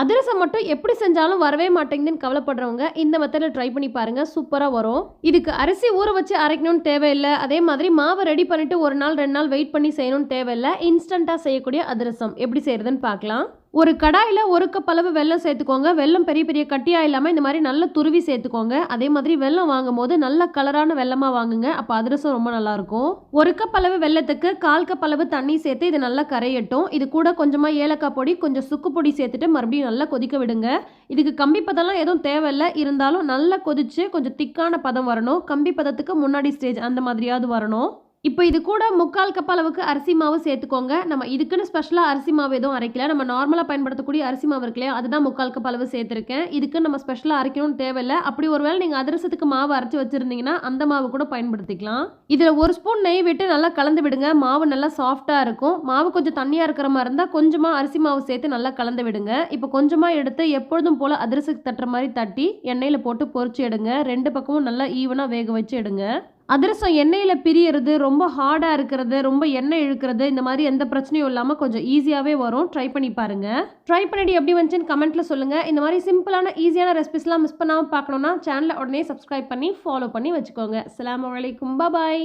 அதிரசம் மட்டும் எப்படி செஞ்சாலும் வரவே மாட்டேங்குதுன்னு கவலைப்படுறவங்க இந்த மெத்தடில் ட்ரை பண்ணி பாருங்கள் சூப்பராக வரும். இதுக்கு அரிசி ஊற வச்சு அரைக்கணும்னு தேவையில்லை. அதே மாதிரி மாவை ரெடி பண்ணிவிட்டு ஒரு நாள் ரெண்டு நாள் வெயிட் பண்ணி செய்யணும்னு தேவையில்லை. இன்ஸ்டண்ட்டாக செய்யக்கூடிய அதிரசம். எப்படி செய்கிறதுன்னு பார்க்கலாம். ஒரு கடாயில் ஒரு கப் அளவு வெல்லம் சேர்த்துக்கோங்க. வெல்லம் பெரிய பெரிய கட்டியாக இல்லாமல் இந்த மாதிரி நல்லா துருவி சேர்த்துக்கோங்க. அதே மாதிரி வெல்லம் வாங்கும் போது நல்ல கலரான வெல்லமாக வாங்குங்க. அப்போ அதிரசம் ரொம்ப நல்லாயிருக்கும் ஒரு கப் அளவு வெல்லத்துக்கு கால் கப் அளவு தண்ணி சேர்த்து இது நல்லா கரையட்டும். இது கூட கொஞ்சமாக ஏலக்காய் பொடி கொஞ்சம் சுக்கு பொடி சேர்த்துட்டு மறுபடியும் நல்லா கொதிக்க விடுங்க. இதுக்கு கம்பி பதம்லாம் எதுவும் தேவையில்லை. இருந்தாலும் நல்லா கொதிச்சு கொஞ்சம் திக்கான பதம் வரணும். கம்பி பதத்துக்கு முன்னாடி ஸ்டேஜ் அந்த மாதிரியாவது வரணும். இப்போ இது கூட முக்கால் கப் அளவுக்கு அரிசி மாவு சேர்த்துக்கோங்க. நம்ம இதுக்குன்னு ஸ்பெஷலாக அரிசி மாவு எதுவும் அரைக்கல. நம்ம நார்மலாக பயன்படுத்தக்கூடிய அரிசி மாவு இருக்குல்லையா அதுதான் முக்கால் கப் அளவு சேர்த்துருக்கேன். இதுக்கு நம்ம ஸ்பெஷலாக அரைக்கணும்னு தேவையில்லை. அப்படி ஒருவேளை நீங்கள் அதிரசத்துக்கு மாவு அரைச்சி வச்சுருந்தீங்கன்னா அந்த மாவு கூட பயன்படுத்திக்கலாம். இதில் ஒரு ஸ்பூன் நெய் விட்டு நல்லா கலந்து விடுங்க. மாவு நல்லா சாஃப்டாக இருக்கும். மாவு கொஞ்சம் தண்ணியாக இருக்கிற மாதிரி இருந்தால் கொஞ்சமாக அரிசி மாவு சேர்த்து நல்லா கலந்து விடுங்க. இப்போ கொஞ்சமாக எடுத்து எப்பொழுதும் போல் அதிரசத்துக்கு தட்டுற மாதிரி தட்டி எண்ணெயில் போட்டு பொறிச்சு எடுங்க. ரெண்டு பக்கமும் நல்லா ஈவனாக வேக வச்சு எடுங்க. அதிரசம் எண்ணெயில் பிரியறது ரொம்ப ஹார்டாக இருக்கிறது ரொம்ப எண்ணெய் இழுக்கிறது இந்த மாதிரி எந்த பிரச்சனையும் இல்லாமல் கொஞ்சம் ஈஸியாகவே வரும். ட்ரை பண்ணி பாருங்கள் ட்ரை பண்ணிட்டு எப்படி வந்துச்சுன்னு கமெண்ட்டில் சொல்லுங்கள் இந்த மாதிரி சிம்பிளான ஈஸியான ரெசிபிஸ்லாம் மிஸ் பண்ணாமல் பார்க்கணுன்னா சேனலை உடனே சப்ஸ்கிரைப் பண்ணி ஃபாலோ பண்ணி வச்சுக்கோங்க. அலாம் வலைக்கும் பாய்